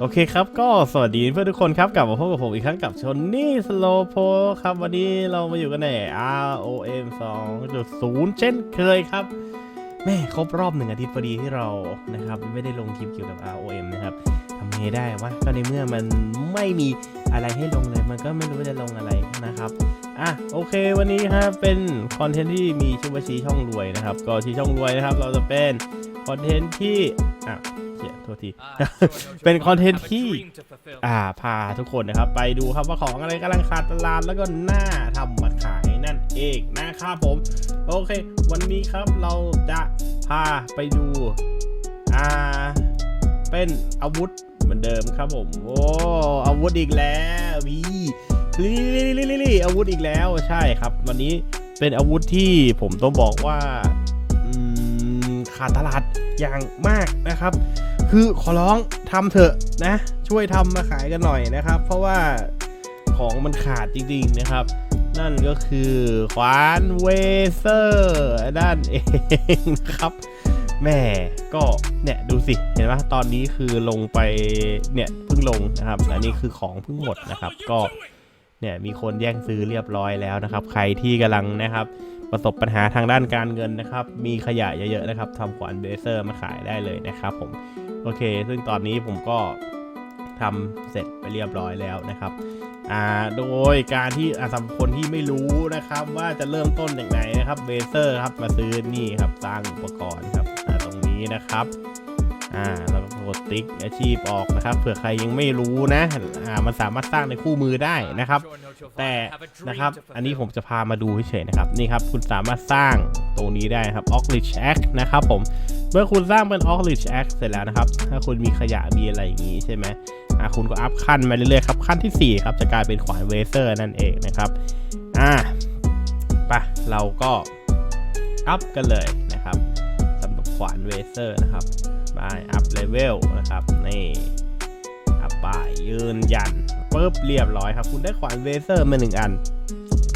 โอเคครับก็สวัสดีเพื่อนทุกคนครับกลับมาพบกับผมอีกครั้งกับชนนี่สโลโพครับวันนี้เรามาอยู่กันใน ROM 2.0 เช่นเคยครับแม่ครบรอบหนึ่งอาทิตย์พอดีที่เรานะครับไม่ได้ลงคลิปเกี่ยวกับ ROM นะครับทำไงได้วะก็ในเมื่อมันไม่มีอะไรให้ลงเลย มันก็ไม่รู้จะลงอะไรนะครับอะโอเควันนี้ครับเป็นคอนเทนต์ที่มีชื่อว่าชี้ช่องรวยนะครับ ก็ชี้ช่องรวยนะครับ เราจะเป็นคอนเทนต์ที่อะ เสียโทษที เป็นคอนเทนต์ที่อ่าพาทุกคนนะครับ ไปดูครับว่าของอะไรกำลังขาดตลาดแล้วก็น่าทำมาขายนั่นเองนะครับผม โอเค วันนี้ครับเราจะพาไปดูอ่าเป็นอาวุธเหมือนเดิมครับผม โอ้อาวุธอีกแล้ววีลี่ลี่ลี่ลี่อาวุธอีกแล้วใช่ครับ วันนี้เป็นอาวุธที่ผมต้องบอกว่าอืมขาดตลาดอย่างมากนะครับ คือขอร้องทำเถอะนะ ช่วยทำมาขายกันหน่อยนะครับ เพราะว่าของมันขาดจริงๆนะครับ นั่นก็คือขวานเวเซอร์ด้านเองนะครับแม่ก็เนี่ยดูสิเห็นไหมตอนนี้คือลงไปเนี่ยเพิ่งลงนะครับอันนี้คือของเพิ่งหมดนะครับ ก็เนี่ยมีคนแย่งซื้อเรียบร้อยแล้วนะครับ ใครที่กำลังนะครับ ประสบปัญหาทางด้านการเงินนะครับ มีขยะเยอะๆนะครับทำขวานเบเซอร์มาขายได้เลยนะครับผม โอเค ซึ่งตอนนี้ผมก็ทำเสร็จไปเรียบร้อยแล้วนะครับอ่าโดยการที่อ่าสำหรับคนที่ไม่รู้นะครับว่าจะเริ่มต้นอย่างไรนะครับเบเซอร์ครับมาซื้อนี่ครับสร้างอุปกรณ์ครับอ่าตรงนี้นะครับอ่าแล้ว กดติ๊กอาชีพออกนะครับเผื่อใครยังไม่รู้นะอ่ามันสามารถสร้างในคู่มือได้นะครับ แต่นะครับอันนี้ผมจะพามาดูเฉยๆนะครับนี่ครับคุณสามารถสร้างตรงนี้ได้ครับ o c l i c h Act นะครับผมเมื่อคุณสร้างเป็น o c l i c h Act เสร็จแล้วนะครับ ถ้าคุณมีขยะมีอะไรอย่างนี้ใช่ไหมอะคุณก็อัพขั้นมาเรื่อยๆครับขั้นที่ 4 ครับจะกลายเป็นขวานเวเซอร์นั่นเองนะครับอะไปะเราก็อัพกันเลยนะครับสำหรับขวานเวเซอร์นะครับ ไปอัพเลเวลนะครับ นี่อัพไปยืนยันปุ๊บเรียบร้อยครับ คุณได้ขวานเวเซอร์มาหนึ่งอัน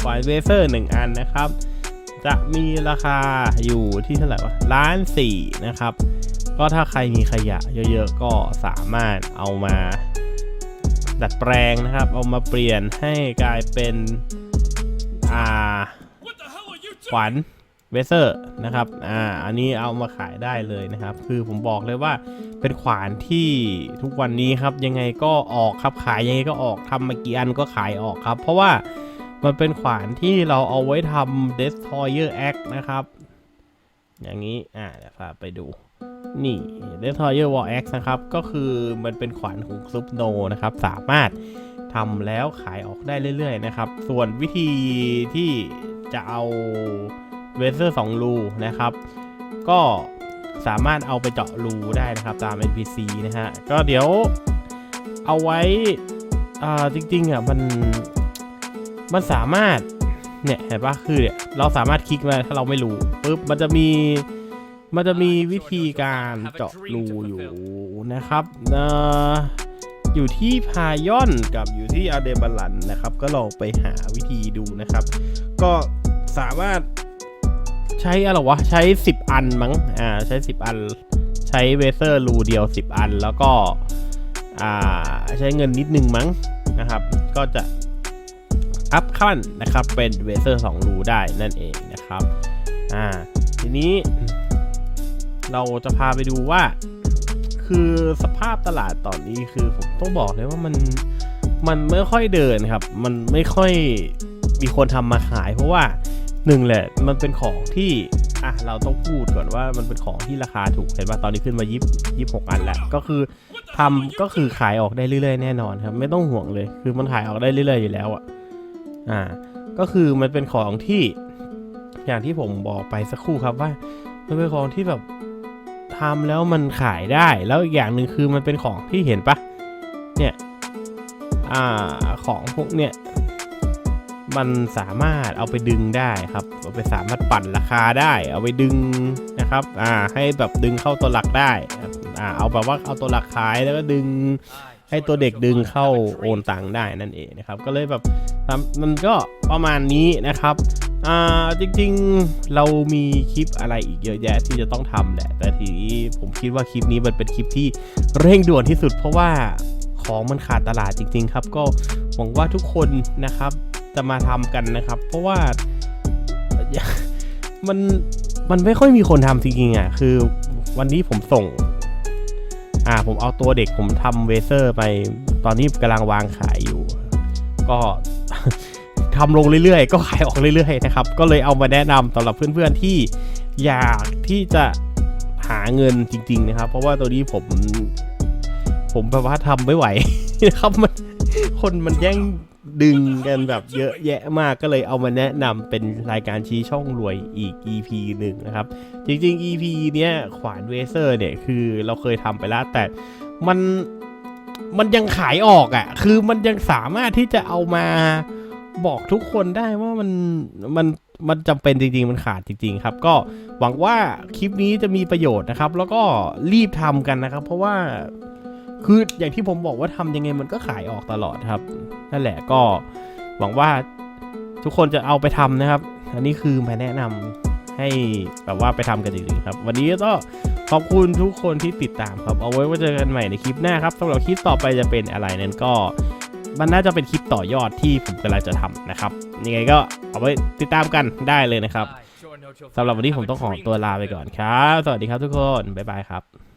ขวานเวเซอร์หนึ่งอันนะครับ จะมีราคาอยู่ที่เท่าไหร่วะล้านสี่นะครับ ก็ถ้าใครมีขยะเยอะๆ ก็สามารถเอามาดัดแปลงนะครับ เอามาเปลี่ยนให้กลายเป็น อ่าขวาน เวเซอร์นะครับ อ่า อันนี้เอามาขายได้เลยนะครับ คือผมบอกเลยว่าเป็นขวานที่ทุกวันนี้ครับยังไงก็ออกครับขายยังไงก็ออกทำมากี่อันก็ขายออกครับ เพราะว่ามันเป็นขวานที่เราเอาไว้ทำ Destroyer Act นะครับ อย่างนี้ อ่าเดี๋ยวพาไปดู นี่ Destroyer War Axe นะครับ ก็คือมันเป็นขวานของซุปโนนะครับ สามารถทำแล้วขายออกได้เรื่อยๆนะครับ ส่วนวิธีที่จะเอา เวเซอร์2รูนะครับ ก็สามารถเอาไปเจาะรูได้นะครับตาม NPC นะฮะ ก็เดี๋ยวเอาไว้อ่าจริงๆอะมันมันสามารถเนี่ยเห็นปะคือเนี่ยเราสามารถคลิกมาถ้าเราไม่รู้ปุ๊บมันจะมีมันจะมีวิธีการเจาะรูอยู่นะครับเอ่อยู่ที่พายอนกับอยู่ที่อาเดบัลลันนะครับ ก็ลองไปหาวิธีดูนะครับ ก็สามารถ ใช้อะไรวะ ใช้ 10 อันมั้ง อ่า ใช้ 10 อัน ใช้เวเซอร์รูเดียว 10 อัน แล้วก็ อ่า ใช้เงินนิดนึงมั้งนะครับ ก็จะอัพขั้นนะครับ เป็นเวเซอร์2รูได้นั่นเองนะครับ อ่า ทีนี้เราจะพาไปดูว่า คือสภาพตลาดตอนนี้คือผมต้องบอกเลยว่ามัน มันไม่ค่อยเดินครับ มันไม่ค่อยมีคนทำมาขายเพราะว่า หนึ่งแหละ มันเป็นของที่อะเราต้องพูดก่อนว่ามันเป็นของที่ราคาถูกเห็นว่าตอนนี้ขึ้นมายิบยิบหกอันแล้ว ก็คือทำก็คือขายออกได้เรื่อยๆแน่นอนครับ ไม่ต้องห่วงเลย คือมันขายออกได้เรื่อยๆอยู่แล้วอะอ่า ก็คือมันเป็นของที่ อย่างที่ผมบอกไปสักครู่ครับว่ามันเป็นของที่แบบทำแล้วมันขายได้ แล้วอีกอย่างหนึ่งคือมันเป็นของที่เห็นปะเนี่ย อ่า ของพวกเนี่ย มันสามารถเอาไปดึงได้ครับเอาไปสามารถปั่นราคาได้ เอาไปดึงนะครับอ่าให้แบบดึงเข้าตัวหลักได้อ่าเอาแบบว่าเอาตัวหลักขายแล้วก็ดึงให้ตัวเด็กดึงเข้าโอนตังค์ได้นั่นเองนะครับ ก็เลยแบบทำมันก็ประมาณนี้นะครับอ่าจริงๆเรามีคลิปอะไรอีกเยอะแยะที่จะต้องทำแหละ แต่ทีนี้ผมคิดว่าคลิปนี้มันเป็นคลิปที่เร่งด่วนที่สุด เพราะว่าของมันขาดตลาดจริง ๆ ครับ ก็หวังว่าทุกคนนะครับ จะมาทำกันนะครับ เพราะว่ามันมันไม่ค่อยมีคนทำจริงๆอะ คือวันนี้ผมส่ง อ่าผมเอาตัวเด็กผมทำเวเซอร์ไปตอนนี้กำลังวางขายอยู่ ก็ทำลงเรื่อยๆ ก็ขายออกเรื่อยๆนะครับ ก็เลยเอามาแนะนำสำหรับเพื่อนๆที่อยากที่จะหาเงินจริง ๆ นะครับ เพราะว่าตัวนี้ผม ผมแบบว่าทำไม่ไหวนะครับมันคนมันแย่ง ดึงกันแบบเยอะแยะมากก็เลยเอามาแนะนำเป็นรายการชี้ช่องรวยอีก EP หนึ่งนะครับ จริงๆ EP เนี้ยขวานเวเซอร์เนี่ยคือเราเคยทำไปแล้วแต่มันมันยังขายออกอะ่ะ คือมันยังสามารถที่จะเอามาบอกทุกคนได้ว่ามันมันมันจำเป็นจริงๆ มันขาดจริงๆ ครับ ก็หวังว่าคลิปนี้จะมีประโยชน์นะครับ แล้วก็รีบทำกันนะครับ เพราะว่า คืออย่างที่ผมบอกว่าทำยังไงมันก็ขายออกตลอดครับ นั่นแหละก็หวังว่าทุกคนจะเอาไปทำนะครับ อันนี้คือมาแนะนำให้แบบว่าไปทำกันจริงๆครับ วันนี้ก็ขอบคุณทุกคนที่ติดตามครับ เอาไว้ว่าเจอกันใหม่ในคลิปหน้าครับสำหรับคลิปต่อไปจะเป็นอะไรนั้นก็มันน่าจะเป็นคลิปต่อยอดที่ผมกำลังจะทำนะครับ ยังไงก็เอาไว้ติดตามกันได้เลยนะครับสำหรับวันนี้ผมต้องขอตัวลาไปก่อนครับ สวัสดีครับทุกคน บ๊ายบายครับ